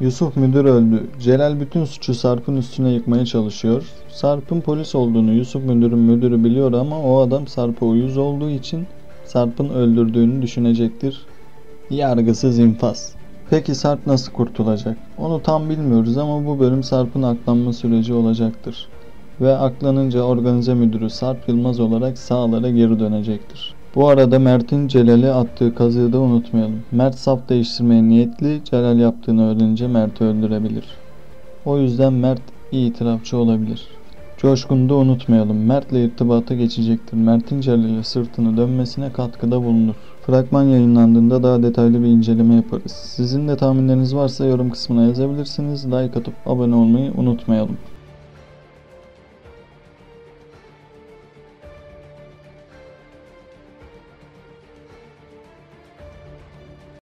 Yusuf müdür öldü. Celal bütün suçu Sarp'ın üstüne yıkmaya çalışıyor. Sarp'ın polis olduğunu Yusuf müdürün müdürü biliyor ama o adam Sarp'a uyuz olduğu için Sarp'ın öldürdüğünü düşünecektir. Yargısız infaz. Peki Sarp nasıl kurtulacak? Onu tam bilmiyoruz ama bu bölüm Sarp'ın aklanma süreci olacaktır. Ve aklanınca organize müdürü Sarp Yılmaz olarak sağlara geri dönecektir. Bu arada Mert'in Celal'e attığı kazığı da unutmayalım. Mert saf değiştirmeye niyetli, Celal yaptığını öğrenince Mert'i öldürebilir. O yüzden Mert itirafçı olabilir. Coşkun'u da unutmayalım. Mert'le irtibata geçecektir. Mert'in Celal'e sırtını dönmesine katkıda bulunur. Fragman yayınlandığında daha detaylı bir inceleme yaparız. Sizin de tahminleriniz varsa yorum kısmına yazabilirsiniz. Like atıp abone olmayı unutmayalım.